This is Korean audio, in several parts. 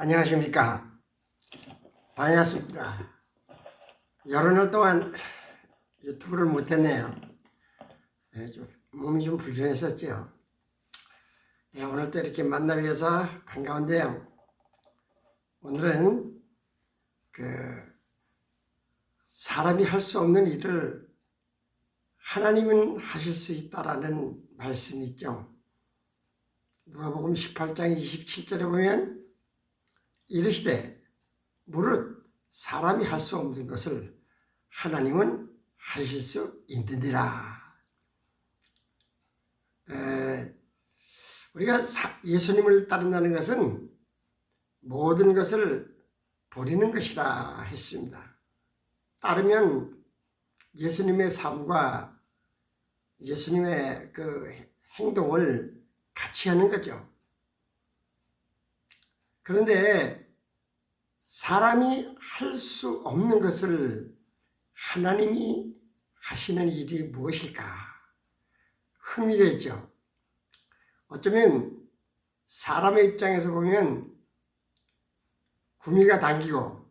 안녕하십니까. 반갑습니다. 여러 날 동안 유튜브를 못했네요. 예, 좀 몸이 좀 불편했었죠. 예, 오늘 또 이렇게 만나기 위해서 반가운데요. 오늘은 그 사람이 할 수 없는 일을 하나님은 하실 수 있다라는 말씀이 있죠. 누가복음 18장 27절에 보면 이르시되 무릇 사람이 할 수 없는 것을 하나님은 하실 수 있느니라. 에, 우리가 사- 예수님을 따른다는 것은 모든 것을 버리는 것이라 했습니다. 따르면 예수님의 삶과 예수님의 그 행동을 같이 하는 거죠. 그런데 사람이 할 수 없는 것을 하나님이 하시는 일이 무엇일까? 흥미되죠. 어쩌면 사람의 입장에서 보면 구미가 당기고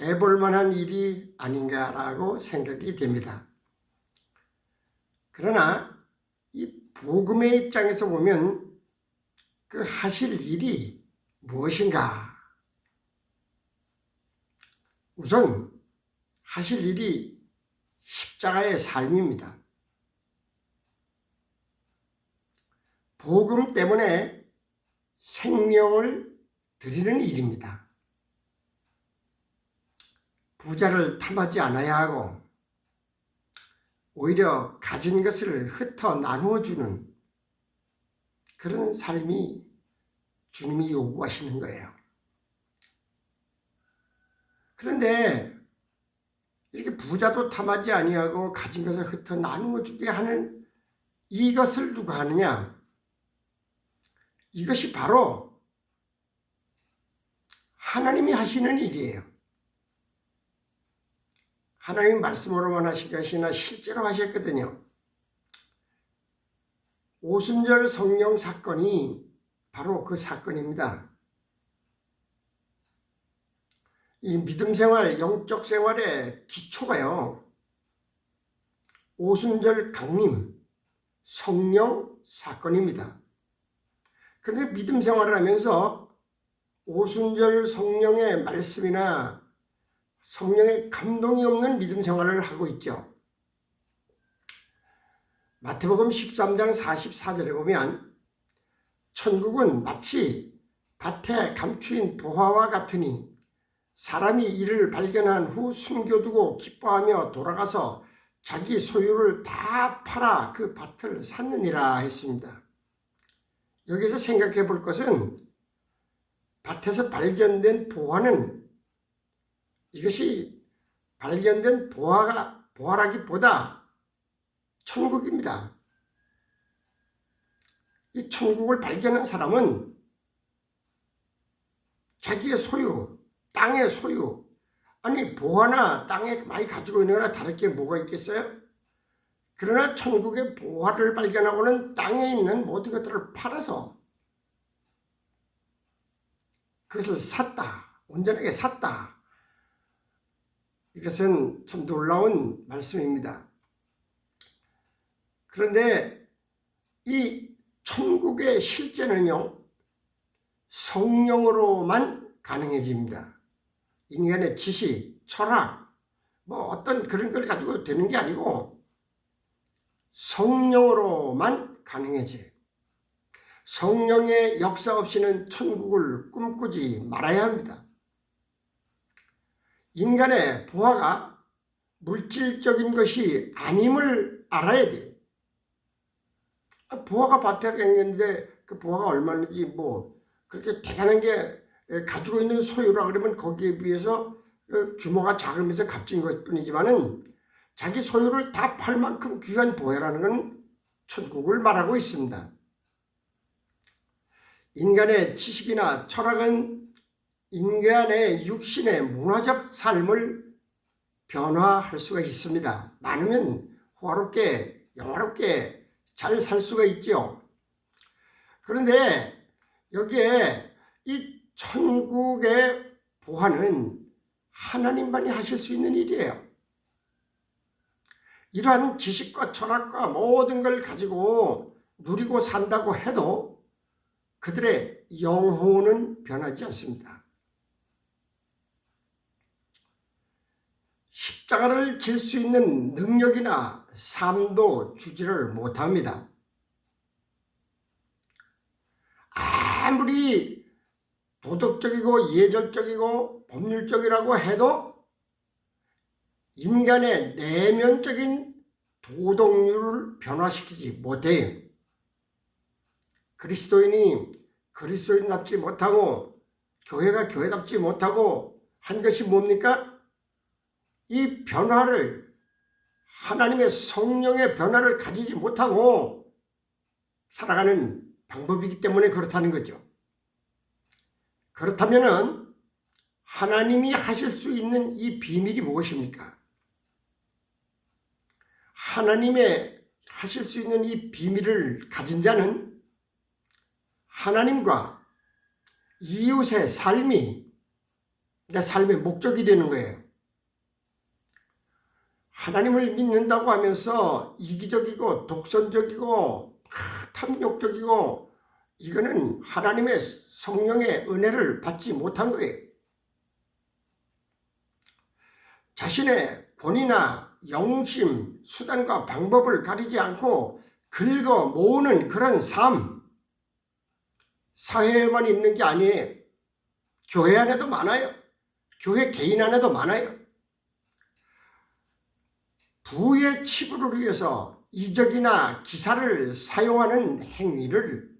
해볼 만한 일이 아닌가라고 생각이 됩니다. 그러나 이 복음의 입장에서 보면 그 하실 일이 무엇인가? 우선 하실 일이 십자가의 삶입니다. 복음 때문에 생명을 드리는 일입니다. 부자를 탐하지 않아야 하고 오히려 가진 것을 흩어 나누어 주는 그런 삶이 주님이 요구하시는 거예요. 그런데 이렇게 부자도 탐하지 아니하고 가진 것을 흩어 나누어 주게 하는 이것을 누가 하느냐? 이것이 바로 하나님이 하시는 일이에요. 하나님 말씀으로만 하신 것이나 실제로 하셨거든요. 오순절 성령 사건이 바로 그 사건입니다. 이 믿음 생활, 영적 생활의 기초가요. 오순절 강림, 성령 사건입니다. 그런데 믿음 생활을 하면서 오순절 성령의 말씀이나 성령의 감동이 없는 믿음 생활을 하고 있죠. 마태복음 13장 44절에 보면 천국은 마치 밭에 감추인 보화와 같으니 사람이 이를 발견한 후 숨겨두고 기뻐하며 돌아가서 자기 소유를 다 팔아 그 밭을 샀느니라 했습니다. 여기서 생각해 볼 것은 밭에서 발견된 보화는 이것이 발견된 보화가 보화라기보다 천국입니다. 이 천국을 발견한 사람은 자기의 소유, 땅의 소유, 아니 보화나 땅에 많이 가지고 있는 거나 다를 게 뭐가 있겠어요? 그러나 천국의 보화를 발견하고는 땅에 있는 모든 것들을 팔아서 그것을 샀다. 온전하게 샀다. 이것은 참 놀라운 말씀입니다. 그런데 이 천국의 실제는요, 성령으로만 가능해집니다. 인간의 지식, 철학, 뭐 어떤 그런 걸 가지고 되는 게 아니고 성령으로만 가능해져요. 성령의 역사 없이는 천국을 꿈꾸지 말아야 합니다. 인간의 부하가 물질적인 것이 아님을 알아야 돼요. 아, 부하가 밭에 있는데 그 부하가 얼마인지 뭐 그렇게 대단한 게 가지고 있는 소유라 그러면 거기에 비해서 그 규모가 작으면서 값진 것 뿐이지만은 자기 소유를 다 팔 만큼 귀한 보혜라는 건 천국을 말하고 있습니다. 인간의 지식이나 철학은 인간의 육신의 문화적 삶을 변화할 수가 있습니다. 많으면 호화롭게, 영화롭게 잘 살 수가 있죠. 그런데 여기에 이 천국의 보화는 하나님만이 하실 수 있는 일이에요. 이러한 지식과 철학과 모든 걸 가지고 누리고 산다고 해도 그들의 영혼은 변하지 않습니다. 십자가를 질 수 있는 능력이나 삶도 주지를 못합니다. 아무리 도덕적이고 예절적이고 법률적이라고 해도 인간의 내면적인 도덕률을 변화시키지 못해요. 그리스도인이 그리스도인답지 못하고 교회가 교회답지 못하고 한 것이 뭡니까? 이 변화를 하나님의 성령의 변화를 가지지 못하고 살아가는 방법이기 때문에 그렇다는 거죠. 그렇다면은 하나님이 하실 수 있는 이 비밀이 무엇입니까? 하나님의 하실 수 있는 이 비밀을 가진 자는 하나님과 이웃의 삶이 내 삶의 목적이 되는 거예요. 하나님을 믿는다고 하면서 이기적이고 독선적이고 탐욕적이고 이거는 하나님의 성령의 은혜를 받지 못한 거예요. 자신의 권위나 영심, 수단과 방법을 가리지 않고 긁어 모으는 그런 삶, 사회에만 있는 게 아니에요. 교회 안에도 많아요. 교회 개인 안에도 많아요. 부의 치부를 위해서 이적이나 기사를 사용하는 행위를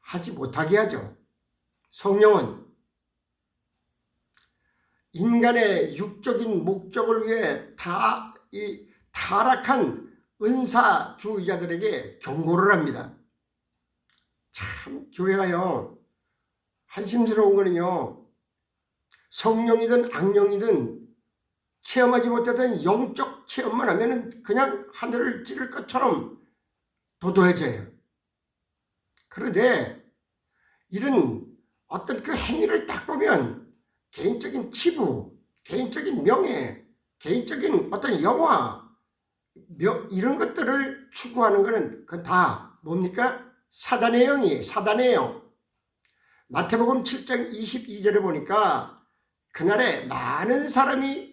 하지 못하게 하죠. 성령은 인간의 육적인 목적을 위해 다, 이 타락한 은사주의자들에게 경고를 합니다. 참, 교회가요, 한심스러운 거는요, 성령이든 악령이든 체험하지 못하던 영적 체험만 하면 그냥 하늘을 찌를 것처럼 도도해져요. 그런데 이런 어떤 그 행위를 딱 보면 개인적인 치부, 개인적인 명예, 개인적인 어떤 영화, 명, 이런 것들을 추구하는 것은 그 다 뭡니까? 사단의 영이 사단의 영. 마태복음 7장 22절에 보니까 그날에 많은 사람이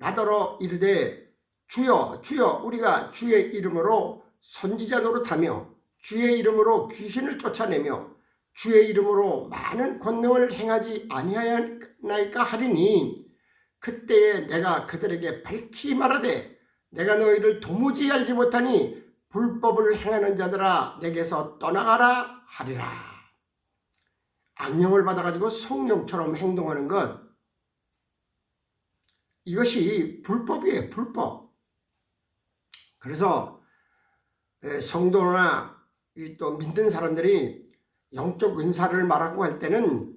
나더러 이르되 주여 주여 우리가 주의 이름으로 선지자 노릇하며 주의 이름으로 귀신을 쫓아내며 주의 이름으로 많은 권능을 행하지 아니하였나이까 하리니 그때에 내가 그들에게 밝히 말하되 내가 너희를 도무지 알지 못하니 불법을 행하는 자들아 내게서 떠나가라 하리라. 악령을 받아가지고 성령처럼 행동하는 것 이것이 불법이에요 불법. 그래서 성도나 또 믿는 사람들이 영적 은사를 말하고 할 때는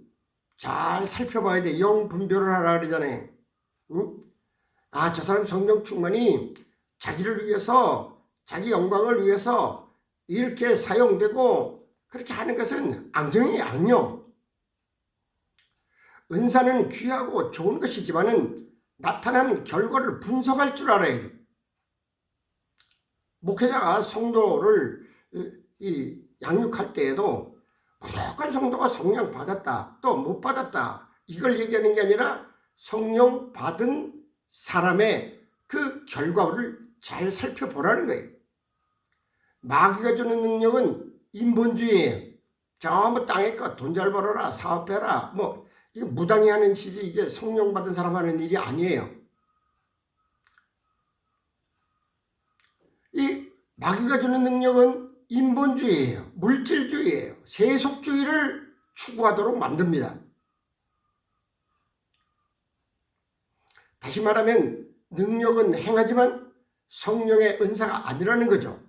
잘 살펴봐야 돼. 영 분별을 하라 그러잖아요. 응? 아, 저 사람 성령 충만이 자기를 위해서, 자기 영광을 위해서 이렇게 사용되고 그렇게 하는 것은 악령이에요, 악령. 은사는 귀하고 좋은 것이지만은 나타나는 결과를 분석할 줄 알아야 돼. 목회자가 성도를 이 양육할 때에도 무조건 성도가 성령 받았다. 또 못 받았다. 이걸 얘기하는 게 아니라 성령 받은 사람의 그 결과를 잘 살펴보라는 거예요. 마귀가 주는 능력은 인본주의예요. 전부 땅에 것 돈 잘 벌어라 사업해라 뭐 이게 무당이 하는 짓이 이게 성령 받은 사람 하는 일이 아니에요. 이 마귀가 주는 능력은 인본주의예요. 물질주의예요. 세속주의를 추구하도록 만듭니다. 다시 말하면 능력은 행하지만 성령의 은사가 아니라는 거죠.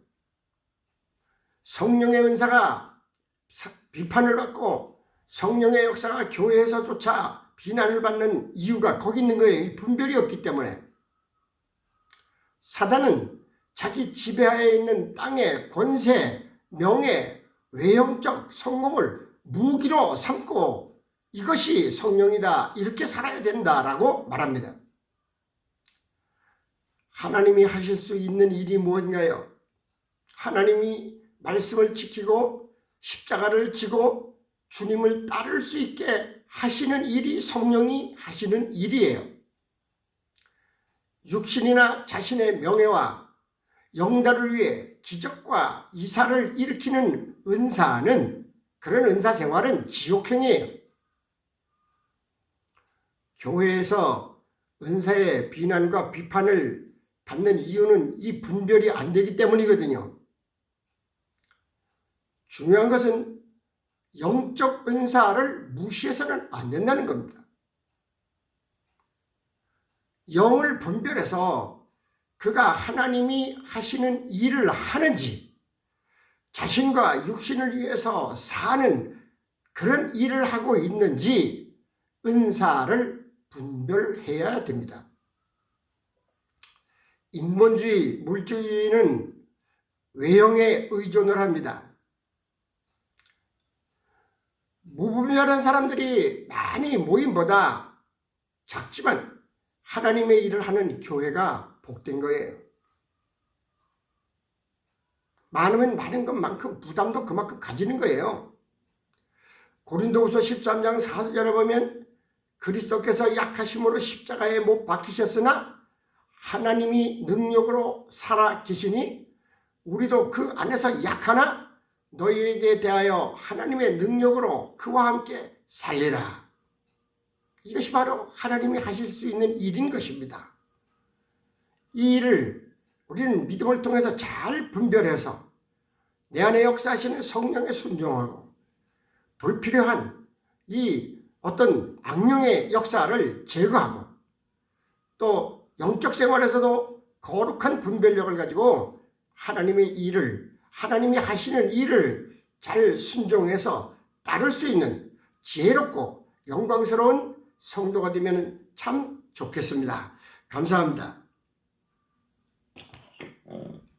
성령의 은사가 비판을 받고 성령의 역사가 교회에서조차 비난을 받는 이유가 거기 있는 거예요. 분별이 없기 때문에. 사단은 자기 지배하에 있는 땅의 권세, 명예, 외형적 성공을 무기로 삼고 이것이 성령이다. 이렇게 살아야 된다라고 말합니다. 하나님이 하실 수 있는 일이 무엇인가요? 하나님이 말씀을 지키고 십자가를 지고 주님을 따를 수 있게 하시는 일이 성령이 하시는 일이에요. 육신이나 자신의 명예와 영달을 위해 기적과 이사를 일으키는 은사는 그런 은사 생활은 지옥행이에요. 교회에서 은사의 비난과 비판을 받는 이유는 이 분별이 안 되기 때문이거든요. 중요한 것은 영적 은사를 무시해서는 안 된다는 겁니다. 영을 분별해서 그가 하나님이 하시는 일을 하는지 자신과 육신을 위해서 사는 그런 일을 하고 있는지 은사를 분별해야 됩니다. 인본주의, 물주의는 외형에 의존을 합니다. 무분별한 사람들이 많이 모임보다 작지만 하나님의 일을 하는 교회가 복된 거예요. 많으면 많은 것만큼 부담도 그만큼 가지는 거예요. 고린도후서 13장 4절에 보면 그리스도께서 약하심으로 십자가에 못 박히셨으나 하나님이 능력으로 살아 계시니 우리도 그 안에서 약하나 너희에게 대하여 하나님의 능력으로 그와 함께 살리라. 이것이 바로 하나님이 하실 수 있는 일인 것입니다. 이 일을 우리는 믿음을 통해서 잘 분별해서 내 안에 역사하시는 성령에 순종하고 불필요한 이 어떤 악령의 역사를 제거하고 또 영적 생활에서도 거룩한 분별력을 가지고 하나님의 일을 하나님이 하시는 일을 잘 순종해서 따를 수 있는 지혜롭고 영광스러운 성도가 되면 참 좋겠습니다. 감사합니다. 어,